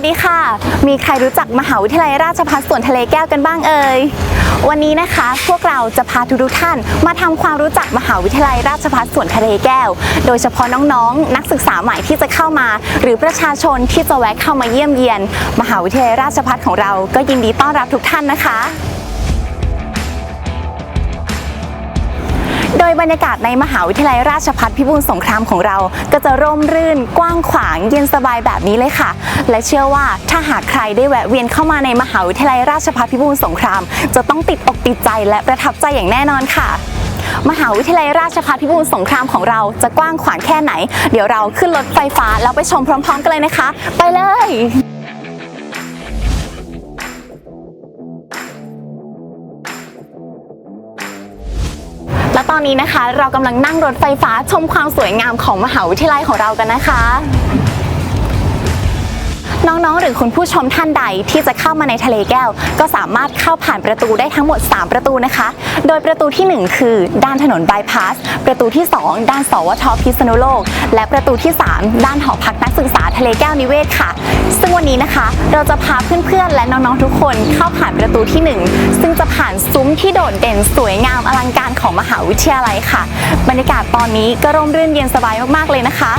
สดีค่ะ มีใครรู้จักมหาวิทยาลัยราชภัฏสวนทะเลแก้วกันบ้างเอ่ย วันนี้นะคะ พวกเราจะพาทุกท่าน มาทำความรู้จักมหาวิทยาลัยราชภัฏสวนทะเลแก้ว โดยเฉพาะน้องๆ นักศึกษาใหม่ที่จะเข้ามา หรือประชาชนที่จะแวะเข้ามาเยี่ยมเยียน มหาวิทยาลัยราชภัฏของเรา ก็ยินดีต้อนรับทุกท่านนะคะ โดยบรรยากาศในมหาวิทยาลัยราชภัฏพิบูลสงครามของเรา ก็จะร่มรื่น กว้างขวาง เย็นสบายแบบนี้เลยค่ะ และเชื่อว่าถ้าหากใครได้แวะเวียนเข้ามาในมหาวิทยาลัยราชภัฏพิบูลสงคราม จะต้องติดอกติดใจและประทับใจอย่างแน่นอนค่ะมหาวิทยาลัยราชภัฏพิบูลสงครามของเราจะกว้างขวางแค่ไหน เดี๋ยวเราขึ้นรถไฟฟ้าแล้วไปชมพร้อม ๆ กันเลยนะคะ ไปเลย อนนี้นะคะ เรากำลังนั่งรถไฟฟ้าชมความสวยงามของมหาวิทยาลัยของเรากันนะคะ น้องๆ หรือคุณผู้ชมท่านใดที่จะเข้ามาในทะเลแก้ว ก็สามารถเข้าผ่านประตูได้ทั้งหมด 3 ประตูนะคะ โดยประตูทีหนึ่1 คือ ด้านถนนบายพาส ประตูที่ 2 ด้านสวทพิษณุโลก และประตูที่ 3 ด้านหอพักนัก ศึกษาทะเลแก้วนิเวศค่ะ ซึ่งวันนี้นะคะ เราจะพาเพื่อนๆ และน้องๆ ทุกคนเข้าผ่านประตูที่ 1 ซึ่งจะผ่านซุ้มที่โดดเด่นสวยงามอลังการของมหาวิทยาลัยค่ะ บรรยากาศตอนนี้ก็ร่มรื่นเย็นสบายมากๆ เลยนะคะ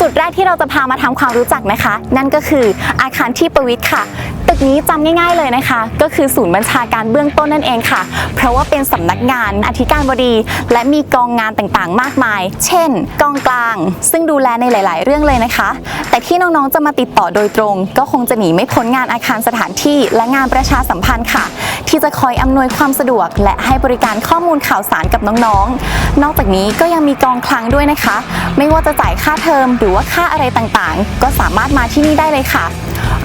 จุดแรกที่เราจะพามาทำความรู้จักนะคะ นั่นก็คืออาคารที่ประวิทย์ค่ะ ตึกนี้จำง่าย ๆเลยนะคะ ก็คือศูนย์บัญชาการเบื้องต้นนั่นเองค่ะ เพราะว่าเป็นสำนักงานอธิการบดี และมีกองงานต่างๆ มากมาย เช่น กองกลาง ซึ่งดูแลในหลาย ๆ เรื่องเลยนะคะ แต่ที่น้องๆจะมาติดต่อโดยตรง ก็คงจะหนีไม่พ้นงานอาคารสถานที่และงานประชาสัมพันธ์ค่ะ ที่จะคอยอำนวยความสะดวก และให้บริการข้อมูลข่าวสารกับน้องๆ นอกจากนี้ก็ยังมีกองคลังด้วยนะคะ ไม่ว่าจะจ่ายค่าเทอมหรือว่าค่าอะไรต่างๆ ก็สามารถมาที่นี่ได้เลยค่ะ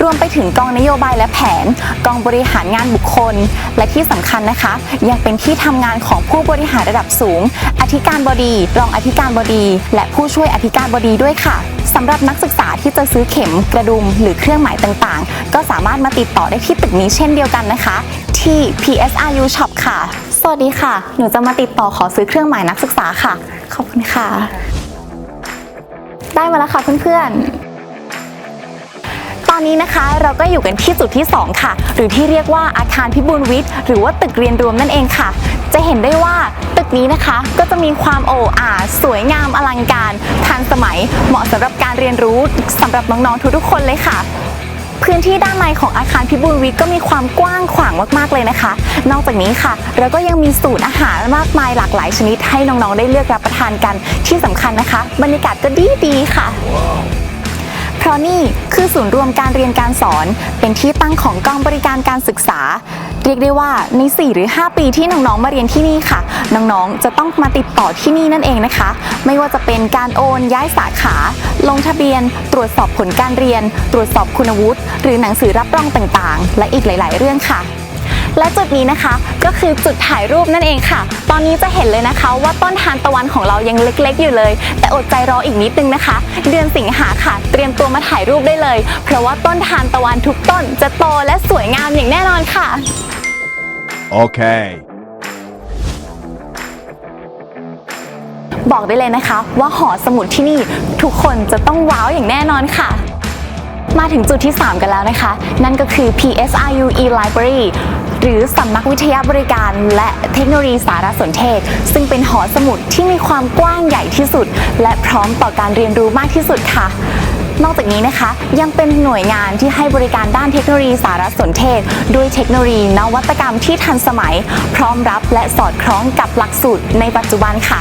รวมไปถึงกองนโยบายและแผน กองบริหารงานบุคคล และที่สำคัญนะคะ ยังเป็นที่ทำงานของผู้บริหารระดับสูง อธิการบดี รองอธิการบดี และผู้ช่วยอธิการบดีด้วยค่ะสำหรับนักศึกษาที่จะซื้อเข็มกระดุม หรือเครื่องหมายต่างๆ ก็สามารถมาติดต่อได้ที่ตึกนี้เช่นเดียวกันนะคะ ที่ PSRU Shop ค่ะ สวัสดีค่ะ หนูจะมาติดต่อขอซื้อเครื่องหมายนักศึกษาค่ะ ขอบคุณค่ะ ได้มาแล้วค่ะเพื่อนๆ อนนี้นะคะเราก็อยู่กันที่จุดที่ 2 ค่ะ หรือที่เรียกว่าอาคารพิบูลวิทย์ หรือว่าตึกเรียนรวมนั่นเองค่ะ จะเห็นได้ว่าตึกนี้นะคะก็จะมีความโอ้อาสวยงามอลังการทันสมัยเหมาะสำหรับการเรียนรู้สำหรับน้องๆทุกๆคนเลยค่ะพื้นที่ด้านในของอาคารพิบูลวิทย์ก็มีความกว้างขวางมากๆเลยนะคะ นอกจากนี้ค่ะ เราก็ยังมีสูตรอาหารมากมายหลากหลายชนิดให้น้องๆได้เลือกรับประทานกันที่สำคัญนะคะ บรรยากาศก็ดีดีๆค่ะ เพราะนี่คือศูนย์รวมการเรียนการสอน เป็นที่ตั้งของกองบริการการศึกษา เรียกได้ว่าใน 4 หรือ 5 ปีที่น้องๆมาเรียนที่นี่ค่ะ น้องๆ จะต้องมาติดต่อที่นี่นั่นเองนะคะ ไม่ว่าจะเป็นการโอนย้ายสาขา ลงทะเบียน ตรวจสอบผลการเรียน ตรวจสอบคุณวุฒิหรือหนังสือรับรองต่างๆ และอีกหลาย ๆ เรื่องค่ะ และจุดนี้นะคะก็คือจุดถ่ายรูปนั่นเองค่ะ ตอนนี้จะเห็นเลยนะคะ ว่าต้นทานตะวันของเรายังเล็กๆ อยู่เลย แต่อดใจรออีกนิดนึงนะคะ เดือนสิงหาค่ะ เตรียมตัวมาถ่ายรูปได้เลย เพราะว่าต้นทานตะวันทุกต้นจะโตและสวยงามอย่างแน่นอนค่ะ Okay. บอกได้เลยนะคะ ว่าหอสมุดที่นี่ทุกคนจะต้องว้าวอย่างแน่นอนค่ะ มาถึงจุดที่ 3 กันแล้วนะคะ นั่นก็คือ PSRU e-Library หรือสำนักวิทยาบริการและเทคโนโลยีสารสนเทศ ซึ่งเป็นหอสมุดที่มีความกว้างใหญ่ที่สุด และพร้อมต่อการเรียนรู้มากที่สุดค่ะนอกจากนี้นะคะยังเป็นหน่วยงานที่ให้บริการด้านเทคโนโลยีสารสนเทศ ด้วยเทคโนโลยีนวัตกรรมที่ทันสมัย พร้อมรับและสอดคล้องกับหลักสูตรในปัจจุบันค่ะ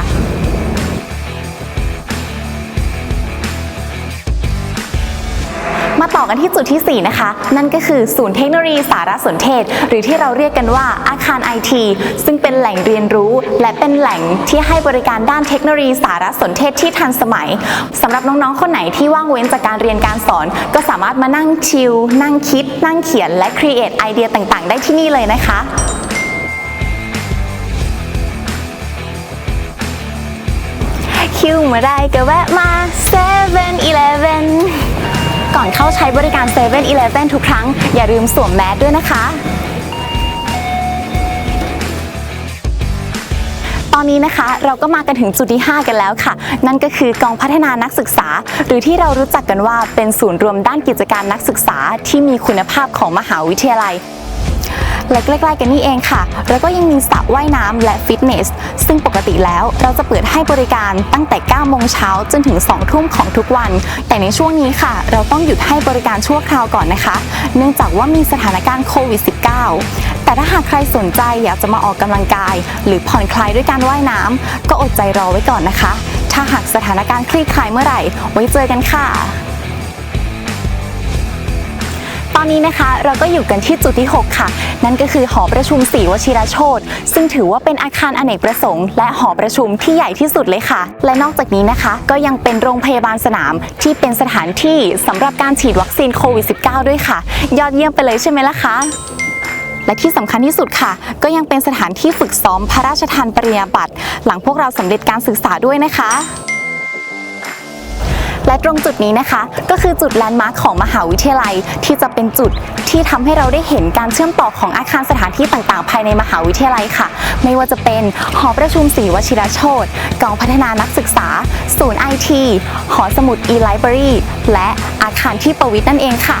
มาต่อกันที่จุดที่ 4 นะคะ นั่นก็คือศูนย์เทคโนโลยีสารสนเทศ หรือที่เราเรียกกันว่าอาคารไอทีซึ่งเป็นแหล่งเรียนรู้ และเป็นแหล่งที่ให้บริการด้านเทคโนโลยีสารสนเทศที่ทันสมัยสำหรับน้องๆ คนไหนที่ว่างเว้นจากการเรียนการสอน ก็สามารถมานั่งชิลนั่งคิด นั่งเขียนและครีเอทไอเดียต่างๆ ได้ที่นี่เลยนะคะคิวเมื่อไรก็แวะมา7 e เ e ่ e อ ก่อนเข้าใช้บริการ7 e เ e ่ e ทุกครั้ง อย่าลืมสวมแมสด้วยนะคะตอนอนนี้นะคะเราก็มากันถึงจุดที่ 5 กันแล้วค่ะ นั่นก็คือกองพัฒนานักศึกษา หรือที่เรารู้จักกันว่าเป็นศูนย์รวมด้านกิจการนักศึกษาที่มีคุณภาพของมหาวิทยาลัย และใกล้ๆกันนี่เองค่ะ แล้วก็ยังมีสระว่ายน้ำและฟิตเนส ซึ่งปกติแล้วเราจะเปิดให้บริการตั้งแต่ 9 โมงเช้าจนถึง 2 ทุ่มของทุกวัน แต่ในช่วงนี้ค่ะ เราต้องหยุดให้บริการชั่วคราวก่อนนะคะ เนื่องจากว่ามีสถานการณ์โควิด -19 แต่ถ้าหากใครสนใจอยากจะมาออกกำลังกาย หรือผ่อนคลายด้วยการว่ายน้ำก็อดใจรอไว้ก่อนนะคะ ถ้าหากสถานการณ์คลี่คลายเมื่อไหร่ ไว้เจอกันค่ะ อนนี้นะคะเราก็อยู่กันที่จุดที่ 6 ค่ะ นั่นก็คือหอประชุมศรีวชิรโชตซึ่งถือว่าเป็นอาคารอเนกประสงค์และหอประชุมที่ใหญ่ที่สุดเลยค่ะ และนอกจากนี้นะคะ ก็ยังเป็นโรงพยาบาลสนามที่เป็นสถานที่สำหรับการฉีดวัคซีนโควิด -19 ด้วยค่ะ ยอดเยี่ยมไปเลยใช่ไหมล่ะคะและที่สำคัญที่สุดค่ะ ก็ยังเป็นสถานที่ฝึกซ้อมพระราชทานปริญญาบัตรหลังพวกเราสำเร็จการศึกษาด้วยนะคะ และตรงจุดนี้นะคะ ก็คือจุดแลนด์มาร์คของมหาวิทยาลัยที่จะเป็นจุดที่ทำให้เราได้เห็นการเชื่อมต่อของอาคารสถานที่ต่างๆ ภายในมหาวิทยาลัยค่ะ ไม่ว่าจะเป็นหอประชุมศรีวชิรโชตกองพัฒนานักศึกษา ศูนย์ไอทีหอสมุด e-library และอาคารที่ประวิทย์นั่นเองค่ะ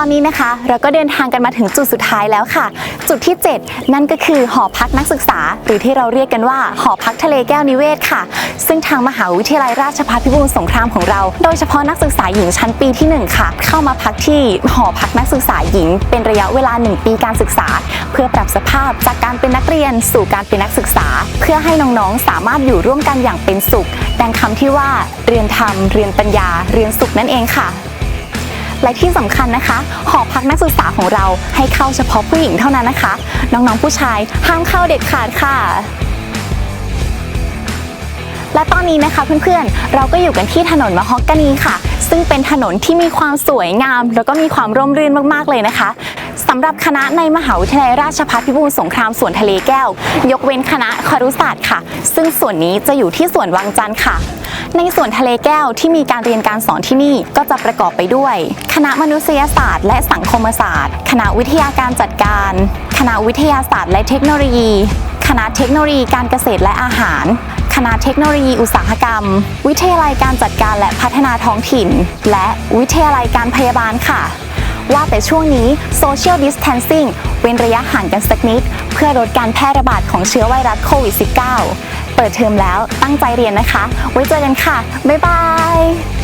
ตอนนี้นะคะ เราก็เดินทางกันมาถึงจุดสุดท้ายแล้วค่ะ จุดที่ 7 นั่นก็คือหอพักนักศึกษา หรือที่เราเรียกกันว่าหอพักทะเลแก้วนิเวศค่ะ ซึ่งทางมหาวิทยาลัยราชภัฏพิบูลสงครามของเรา โดยเฉพาะนักศึกษาหญิงชั้นปีที่ 1 ค่ะ เข้ามาพักที่หอพักนักศึกษาหญิง เป็นระยะเวลา 1 ปีการศึกษา เพื่อปรับสภาพจากการเป็นนักเรียน สู่การเป็นนักศึกษา เพื่อให้น้องๆสามารถอยู่ร่วมกันอย่างเป็นสุข ดังคำที่ว่าเรียนธรรมเรียนปัญญา เรียนสุขนั่นเองค่ะ และที่สำคัญนะคะ หอพักนักศึกษาของเราให้เข้าเฉพาะผู้หญิงเท่านั้นนะคะ น้องๆผู้ชายห้ามเข้าเด็ดขาดค่ะ และตอนนี้นะคะเพื่อนๆ เราก็อยู่กันที่ถนนมะฮอกกานีค่ะ ซึ่งเป็นถนนที่มีความสวยงาม แล้วก็มีความร่มรื่นมากๆเลยนะคะ สำหรับคณะในมหาวิทยาลัยราชภัฏพิบูลสงครามสวนทะเลแก้ว ยกเว้นคณะครุศาสตร์ค่ะ ซึ่งส่วนนี้จะอยู่ที่สวนวังจันทร์ค่ะ ในส่วนทะเลแก้วที่มีการเรียนการสอนที่นี่ก็จะประกอบไปด้วย คณะมนุษยศาสตร์ และสังคมศาสตร์ คณะวิทยาการจัดการ คณะวิทยาศาสตร์และเทคโนโลยี คณะเทคโนโลยีการเกษตรและอาหารคณะเทคโนโลยีอุตสาหกรรม วิทยาลัยการจัดการและพัฒนาท้องถิ่น และวิทยาลัยการพยาบาลค่ะ ว่าแต่ช่วงนี้ Social Distancing เว้นระยะห่างกันสักนิด เพื่อลดการแพร่ระบาดของเชื้อไวรัสโควิด -19 เปิดเทอมแล้วตั้งใจเรียนนะคะ ไว้เจอกันค่ะ บ๊ายบาย